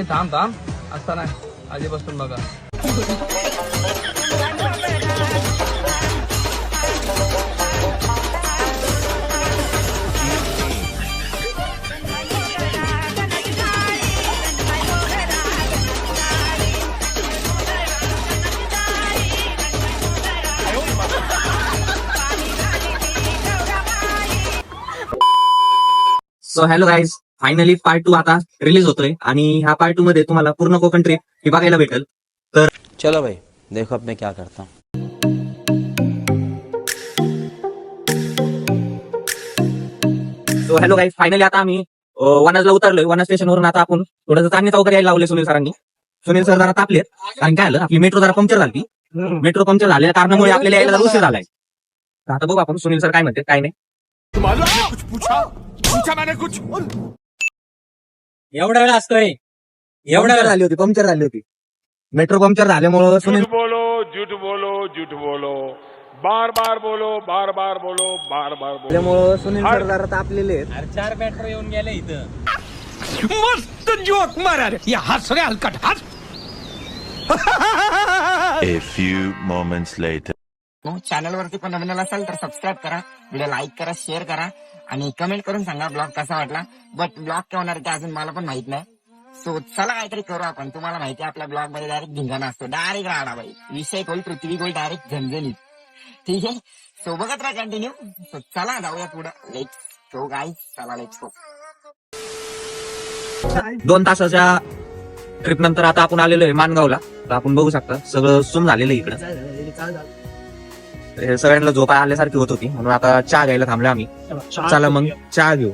ए थांब थांब असता नाही आधी बसून बघा so hello guys finally part two आता रिलीज होतोय आणि ह्या पार्ट टू मध्ये तुम्हाला पूर्ण कोकण ट्रिप ही बघायला भेटेल. चलो भाई देखो अब मैं क्या करता हूँ. सो हॅलो गाईज फायनली आता आम्ही वनाजला उतरलोय. वना स्टेशनवरून आता आपण थोडंसं चांगली चौकरी यायला लावले सुनील सरांनी. सुनील सर जरा तापलेत. कारण काय आलं आपली मेट्रो जरा पंक्चर झाली मेट्रो पंक्चर झालेल्या कारणामुळे आपल्याला यायला जरा उशीर झालाय. तर आता बघू आपण सुनील सर काय म्हणते काय नाही. एवढा वेळ असतोय. एवढा वेळ झाली होती पंक्चर झाली होती. मेट्रो पंक्चर झाल्यामुळं सुनील झूठ बोलो झूठ बोलो झूठ बोलो. बार बार बोलो बार बार बोलो बार बार बोलो. त्यामुळं सुनील सर जरा तापलेले आहेत. चार मेट्रो येऊन गेले इथं. A few moments later. Channel वरती पण नवीन असाल तर सबस्क्राईब करा. व्हिडिओ लाईक करा शेअर करा. आणि कमेंट करून सांगा ब्लॉग कसा वाटला. बट ब्लॉग काय होणार ते अजून मला पण माहीत नाही. सो चला काहीतरी करू आपण. तुम्हाला माहिती आहे आपल्या ब्लॉगमध्ये डायरेक्ट धिंगाणा असतो. डायरेक्ट राडा बाई. विषय गोल पृथ्वी गोल डायरेक्ट झणझणीत. ठीक आहे? सो बघत राहा कंटिन्यू सो चला जाऊया पुढं. लेट्स गो गाईज चला लेट्स गो दोन तासाच्या ट्रिप नंतर आता आपण आलेलो आहे मानगावला तर आपण बघू शकता सगळं सुम झालेलं आहे इकडं. हे सगळ्यांना झोपा आल्यासारखी होत होती. म्हणून आता चहा घ्यायला थांबलो आम्ही. चला मग चहा घेऊ.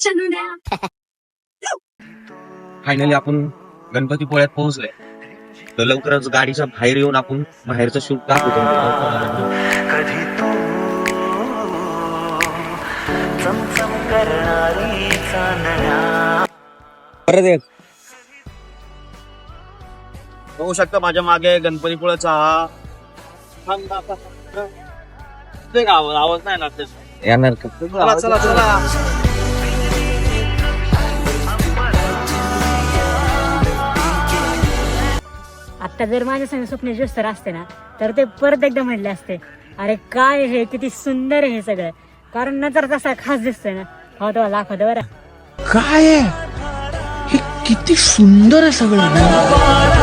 चंद्रा फायनली आपण गणपती पोळ्यात पोहोचलोय. तर लवकरच गाडीच्या बाहेर येऊन आपण बाहेरचं शूट दाखवतो. कधी तू करणारी चांदण्या परत एक. बघू शकता माझ्या मागे गणपतीपुळ्याचा हा ते गाव आवाज नाही ना. येणार? चला चला चला. आता जर माझ्या संग स्वप्न जोस्तर असते ना तर ते परत एकदा म्हणले असते अरे काय हे किती सुंदर आहे हे सगळं. कारण नजर तसा खास दिसतोय ना. हो तो लाख होतं बरं. काय हे किती सुंदर आहे सगळं.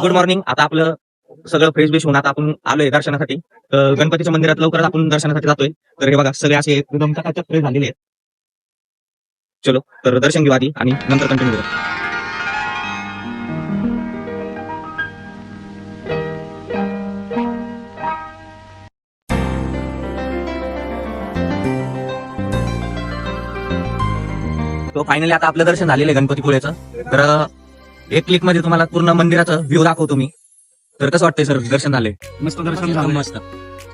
गुड मॉर्निंग आता आपलं सगळं फ्रेश बेश होऊन आता आपण आलोय दर्शनासाठी. तर गणपतीच्या मंदिरात लवकरच आपण दर्शनासाठी जातोय. तर हे बघा सगळे असे एकदम फ्रेश झालेले आहेत. चलो तर दर्शन घेऊ आधी आणि नंतर कंटिन्यू करू. तो फायनली आता आपलं दर्शन झालेलं आहे गणपतीपुळेचं. तर एक क्लिकमध्ये तुम्हाला पूर्ण मंदिराचं व्ह्यू दाखवतो मी. तर कसं वाटतंय सर दर्शन झाले मस्त दर्शन झालं मस्त.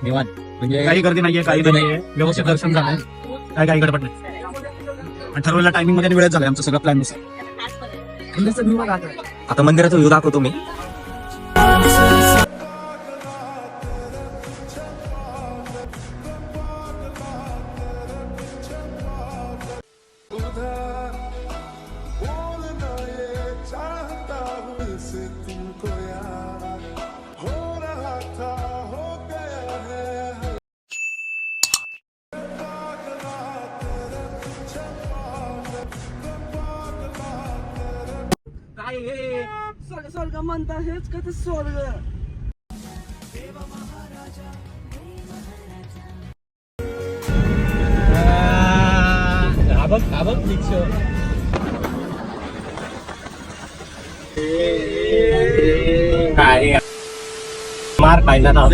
निवांत म्हणजे काही गर्दी नाहीये काही नाहीये. व्यवस्थित दर्शन झालंय. काय काही गडबड नाही. ठरवलेल्या टायमिंगमध्ये वेळेत झालंय आमचं सगळं प्लॅन आता. मंदिराचा व्ह्यू दाखवतो मी. काय हे. स्वर्ग स्वर्ग म्हणता हेच का ते स्वर्ग? Aber, aber nicht मार पाहिला ना.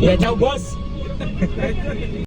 Pede boss?